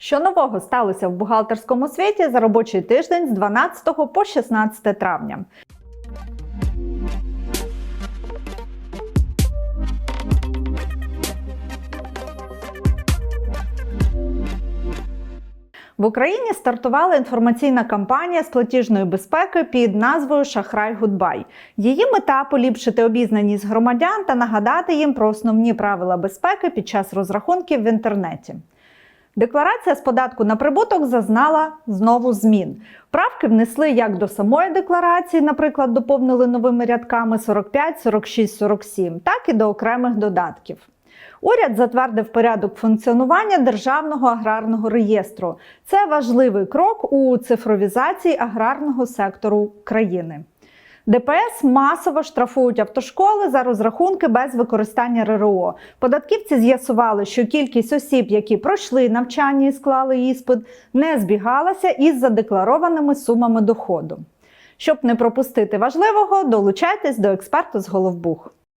Що нового сталося в бухгалтерському світі за робочий тиждень з 12 по 16 травня? В Україні стартувала інформаційна кампанія з платіжної безпеки під назвою Шахрай Гудбай. Її мета поліпшити обізнаність громадян та нагадати їм про основні правила безпеки під час розрахунків в інтернеті. Декларація з податку на прибуток зазнала знову змін. Правки внесли як до самої декларації, наприклад, доповнили новими рядками 45, 46, 47, так і до окремих додатків. Уряд затвердив порядок функціонування державного аграрного реєстру. Це важливий крок у цифровізації аграрного сектору країни. ДПС масово штрафують автошколи за розрахунки без використання РРО. Податківці з'ясували, що кількість осіб, які пройшли навчання і склали іспит, не збігалася із задекларованими сумами доходу. Щоб не пропустити важливого, долучайтесь до експерту з Головбух.